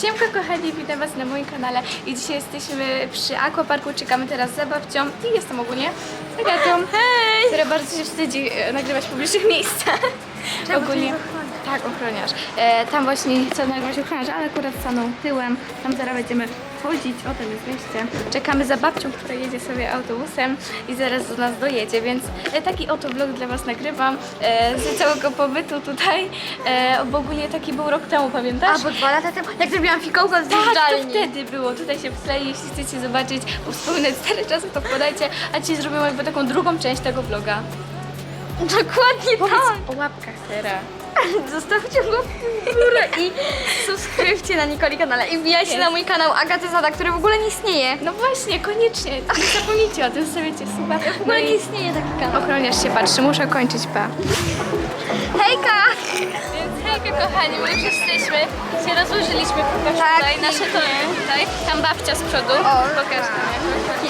Siemka kochani, witam was na moim kanale i dzisiaj jesteśmy przy aquaparku, czekamy teraz za babcią i jestem ogólnie Agatą, hej! która bardzo się wstydzi e, nagrywać w publicznych miejscach. ogólnie, tak, ochroniarz. E, tam właśnie chcę nagrywać ochroniarz, ale akurat stanął tyłem, tam zaraz będziemy chodzić, o tym jest wyjście. Czekamy za babcią, która jedzie sobie autobusem i zaraz do nas dojedzie, więc e, taki oto vlog dla was nagrywam e, z całego pobytu tutaj, e, bo ogólnie taki był rok temu, pamiętasz? A, bo dwa lata temu, jak zrobiłam fikołkę z Tak, to zjeżdżalni. wtedy było. Tutaj się wklei, jeśli chcecie zobaczyć, wspominać stare czasy, to wpadajcie. A dzisiaj zrobimy jakby taką drugą część tego vloga. Dokładnie tak. O łapkach teraz. Zostawcie łapkę w górę i subskrybujcie na Nikoli kanale. I wbijajcie na mój kanał Agaty Zada, który w ogóle nie istnieje. No właśnie, koniecznie. Nie zapomnijcie o tym, zostawiacie suba. W No ogóle nie i istnieje taki kanał. ochroniarz się patrzy, muszę kończyć, pa. Hejka! Więc hejka kochani, my już jesteśmy, się rozłożyliśmy, pokaż Tak. tutaj nasze tory tutaj. Tam babcia z przodu, pokaż umiera.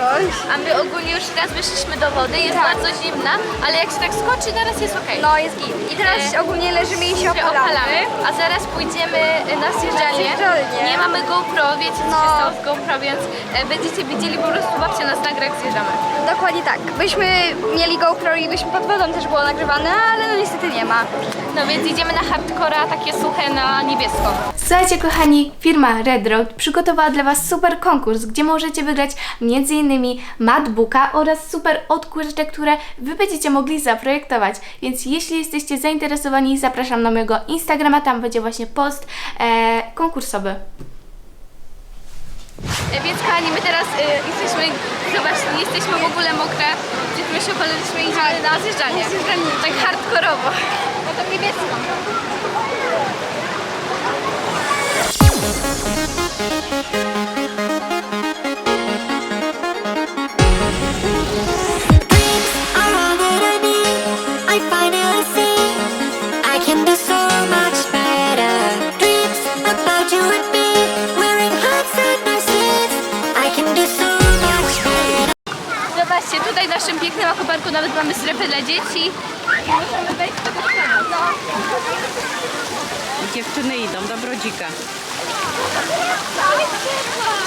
Jakoś. A my ogólnie już raz wyszliśmy do wody, jest Tak. bardzo zimna, ale jak się tak skoczy, teraz jest okej. No, jest git. I teraz E, ogólnie leżymy i się się opalamy. opalamy, a zaraz pójdziemy na zjeżdżalnię. zjeżdżalnię. Nie mamy GoPro, wiecie co No. się stało z GoPro, więc e, będziecie widzieli po prostu babcia nas nagra jak zjeżdżamy. Dokładnie tak. Byśmy mieli GoPro i byśmy pod wodą też było nagrywane, ale no niestety nie ma. No więc idziemy na hardcora, takie suche na niebiesko. Słuchajcie kochani, firma Red Road przygotowała dla Was super konkurs, gdzie możecie wygrać m.in. MacBooka oraz super odkurzacze, które Wy będziecie mogli zaprojektować. Więc jeśli jesteście zainteresowani, zapraszam na mojego Instagrama, tam będzie właśnie post e, konkursowy. E, Więc kochani, my teraz e, jesteśmy, zobaczcie, jesteśmy w ogóle mokre, gdzie się opaliliśmy i idziemy na zjeżdżanie. Tak hardkorowo. No to niebiesko. Akuparku nawet mamy strefę dla dzieci. I możemy wejść do tego no. Dziewczyny idą do brodzika.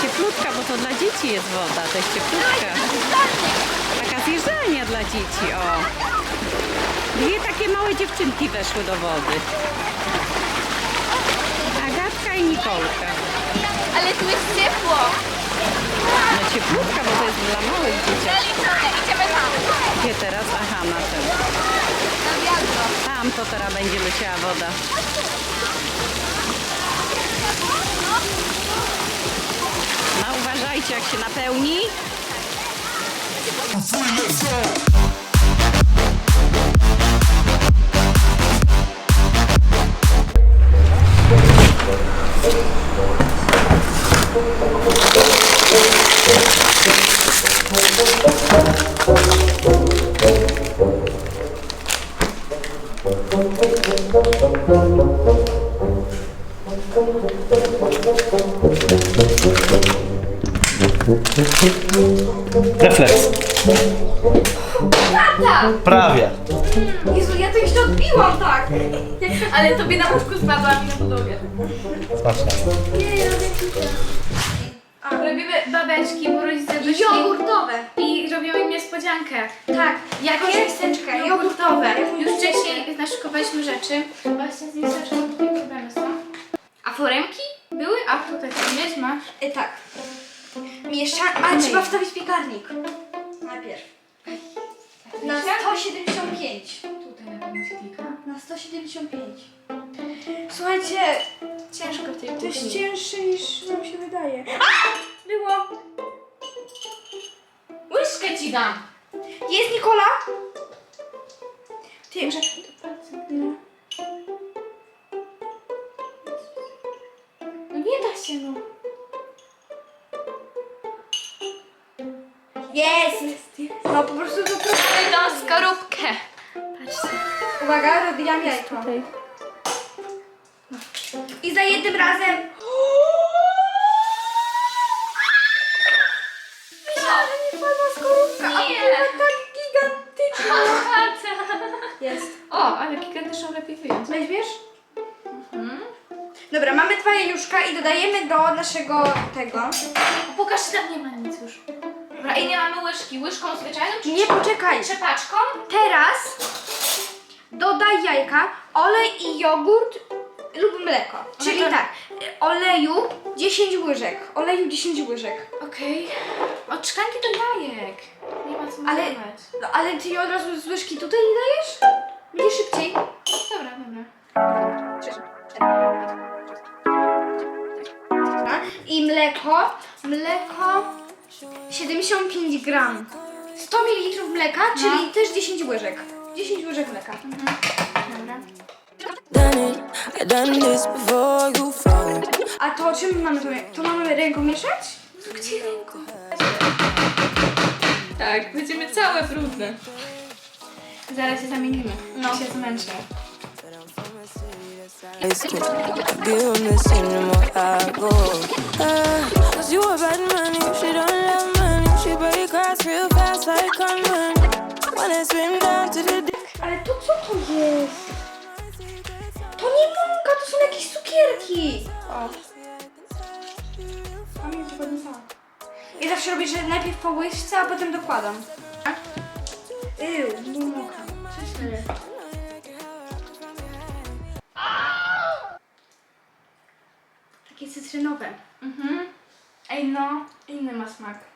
Cieplutka, bo to dla dzieci jest woda, to jest cieplutka. Taka zjeżdżalnia dla dzieci, o. Dwie takie małe dziewczynki weszły do wody. Agatka i Nikolka. Ale tu jest ciepło. No cieplutka, bo to jest dla małych dzieciaków. Idziemy tam. Gdzie teraz? Aha, na tym. Na wiadro. Tam to teraz będzie leciała woda. No uważajcie jak się napełni. Refleks. Prawie. Jezu, ja to jeszcze odbiłam tak. Ale tobie na łóżku spadła mi na podłogę. Smaczne. Robimy babeczki, bo rodzice wyszli Jogurtowe. i robimy im niespodziankę. Tak. Jakieś miseczkę jogurtowe. jogurtowe. Już wcześniej naszykowaliśmy rzeczy. Właśnie z miseczką tutaj problemy są. A foremki były? A tutaj co mieć masz? E, tak. Miesza... Ale trzeba wstawić piekarnik. Najpierw. Na 175. Tutaj na pewno się klika. Na 175. Słuchajcie, Ciężko w tej to jest kuchni. cięższe niż nam się wydaje. A! Było. Łyżkę ci dam. Jest Nikola? Ty, Może... no. No po prostu to proszę. Mamy tą skorupkę. Patrzcie. Uwaga, robiłam jajko. Tutaj. I za jednym razem... Myślałam, że nie padła skorupka, a Nie. była tak gigantyczna. Jest. O, ale gigantyczną lepiej wyjąć. Weźmiesz? Dobra, mam mamy dwa jajuszka i dodajemy do naszego tego. Pokaż, czy tam nie i nie mamy łyżki. Łyżką zwyczajną czy Nie, poczekaj. trzepaczką? Teraz dodaj jajka, olej i jogurt lub mleko. Czyli to- tak, oleju 10 łyżek. Oleju 10 łyżek. Okej. Od szklanki do jajek. Nie ma co Ale, no, ale ty od razu z łyżki tutaj nie dajesz? Będzie szybciej. Dobra. Dobra. I mleko, mleko 75 gram. 100 ml mleka, czyli też 10 łyżek. 10 łyżek mleka. Dobra. fall. A to czym mamy to? To mamy ręką mieszać? Gdzie ręką? Tak, będziemy całe brudne. Zaraz się zamienimy. No. się zmęczę. Give I go. Uh, Cause you a bad man, you she Ale to co to jest? To nie mąka, to są jakieś cukierki. O. Tam jest dokładnie tak. Ja zawsze robię, że najpierw po łyżce, a potem dokładam. Ew, nie mąka. Co się dzieje? Takie cytrynowe. Mhm. Ej no, inny ma smak.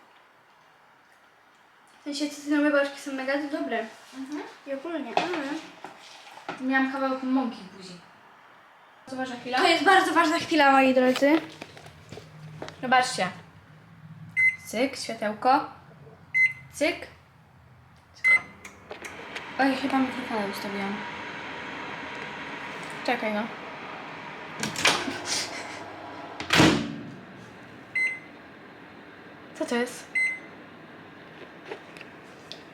Sensie cytrynowe baczki są mega dobre. I ogólnie, ale... Miałam kawałek mąki w buzi. Zobacz na chwilę. To jest bardzo ważna chwila, moi drodzy. Zobaczcie. Cyk, światełko. Cyk. Oj, chyba mikrofalę ustawiłam. Czekaj no. Co to jest?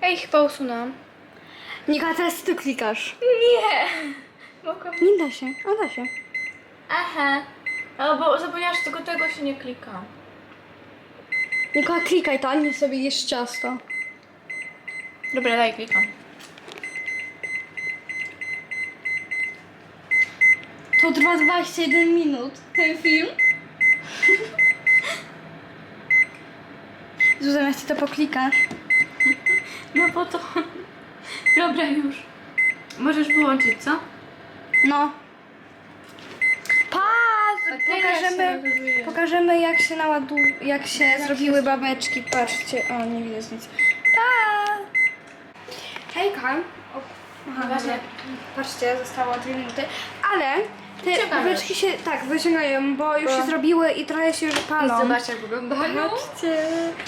Ej, chyba usunęłam. Nika, teraz ty klikasz. Nie! Mogłam... Nie da się, a da się. Aha. Bo zapomniałam, że tylko tego się nie klika. Nika, klikaj to, a nie sobie jesz ciasto. Dobra, daj, klikam. To trwa 21 minut, ten film. Zuzana, ty to poklikasz. No bo to... Dobra, już. Możesz wyłączyć, co? No. Się Pokażemy, pokażemy jak się naładu, jak się zrobiły babeczki. Patrzcie, o nie widać nic. Pa! Hejka. O, aha, Właśnie. dobra. Patrzcie, zostało 2 minuty. Ale te babeczki się tak wyciągają, bo już Bo- się zrobiły i trochę się już palą. Zobacz, jak wyglądają. Patrzcie.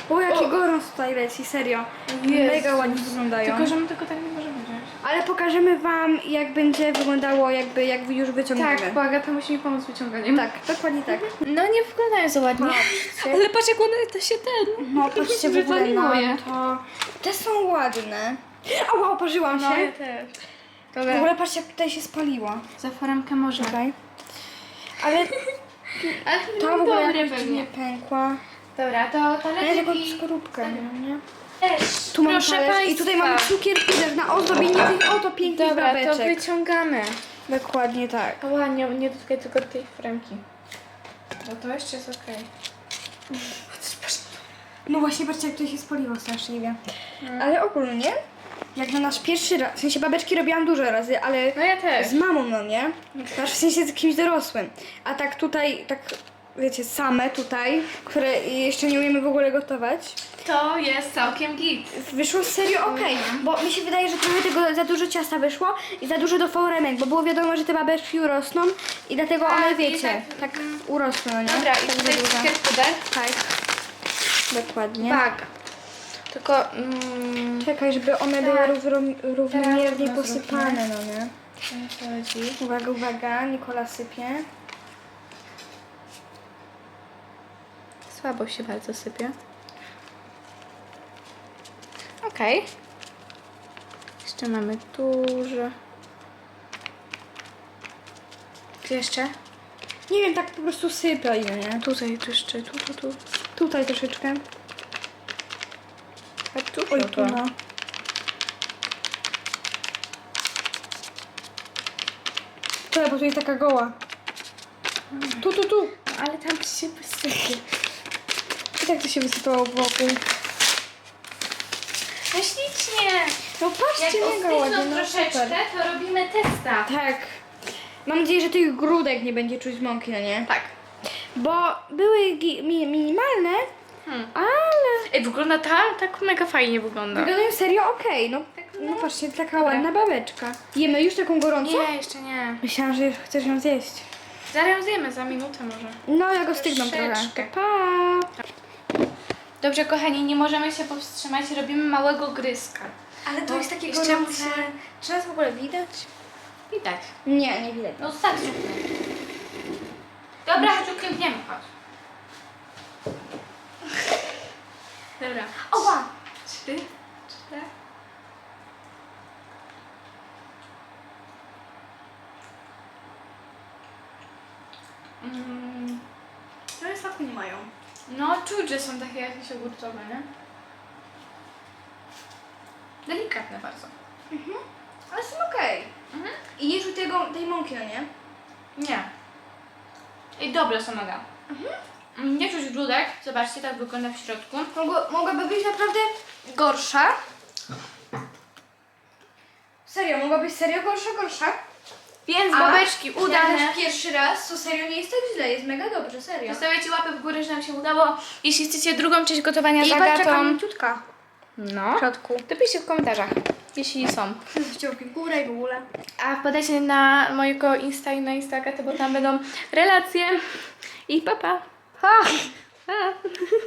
O, jaki gorąc tutaj leci, serio. Jezus. Mega ładnie wyglądają. Tylko, że my tylko tak nie możemy wziąć. Ale pokażemy wam, jak będzie wyglądało, jakby jak już wyciągniemy. Tak, bo Agata musi mi pomóc z wyciąganiem. Tak, dokładnie tak. No nie wyglądają za ładnie. Patrzcie. Ale patrz jak one to się ten... No, patrzcie w ogóle Wywaliło na je. to. Te są ładne. Ała, oparzyłam się. No, ja też. W Dobra, ogóle patrzcie, jak tutaj się spaliło. za foramkę można. Czekaj. Ale Ale ta w no, ogóle dobre jakoś pewnie. pękła. Dobra, to Ale jakąś talerzyki skorupkę, no nie? też. Tu mamy Proszę talerz i tutaj mamy cukierki też na ozdobienie tych oto pięknych Dobra, to babeczek. wyciągamy. Dokładnie tak. Ała, nie, nie dotykaj tylko tej framki. No to jeszcze jest okej. No właśnie, patrzcie, jak tutaj się spaliło straszliwie. Ale ogólnie, jak na nasz pierwszy raz, w sensie babeczki robiłam dużo razy, ale No ja też. z mamą, no nie? Znaczy w sensie z kimś dorosłym. A tak tutaj, tak wiecie, same tutaj, które jeszcze nie umiemy w ogóle gotować, To jest całkiem git. wyszło serio okej. Bo mi się wydaje, że trochę tego za dużo ciasta wyszło i za dużo do foremek, bo było wiadomo, że te babeczki urosną i dlatego Tak, one, i wiecie, tak, tak, urosły, no nie? Dobra, i tak tutaj za dużo. cukier puder. Tak. Dokładnie. Tak. Tylko... Mm, Czekaj, żeby one były Tak. równo, równomiernie Teraz posypane, no nie? co chodzi? Uwaga, uwaga, Nikola sypie. Słabo się bardzo sypie. Okej. Jeszcze mamy dużo. Gdzie jeszcze? Nie wiem, tak po prostu sypie, no nie? Tutaj tu jeszcze, tu, tu, tu. Tutaj troszeczkę. Tu, Oj, tu no. Bo tutaj taka goła. Tu, tu, tu. Ale tam się wysypie. I tak to się wysypało wokół. No ślicznie. No Jak patrzcie, mega ładnie. ostygną No, troszeczkę, super. to robimy testa. Tak. Mam nadzieję, że tych grudek nie będzie czuć mąki, no nie? Tak. Bo były gi- mi- minimalne, Hmm. ale Ej, wygląda ta, tak mega fajnie wygląda. wyglądają serio okej. No, no patrzcie, taka ładna babeczka. Jemy już taką gorącą? Nie, jeszcze nie. Myślałam, że chcesz ją zjeść. Zaraz ją zjemy, za minutę może. No, jak ostygną trochę. Troszeczkę. To pa! Dobrze, kochani, nie możemy się powstrzymać, robimy małego gryzka. Ale to jest takie gorące. Czy nas w ogóle widać? Widać. Nie, nie widać. No tak, Dobra, chodź uklękniemy, chodź. Dobra. Oła! Trzy, cztery. Mm, Trochę soku nie mają. no, czuć, że są takie jakieś ogórcowe, nie? Delikatne bardzo. Ale są okej. Mhm. I nie czuć tego, tej mąki, no nie? Nie. I dobre są mega. Mm, Nie czuć grudek. Zobaczcie, tak wygląda w środku. Mogła, mogłaby być naprawdę gorsza. Serio, mogła być serio gorsza, gorsza. Więc A, babeczki udane. nasz pierwszy raz, to serio nie jest tak źle, jest mega dobrze, serio. Zostawiajcie łapę w górę, że nam się udało. Jeśli chcecie drugą część gotowania I z Agatą, mięciutka no, w środku. to piszcie w komentarzach, jeśli są. Wciągi górę i w ogóle. A wpadajcie na mojego Insta i na Insta Agaty, bo tam będą relacje. I papa. Pa. Pa.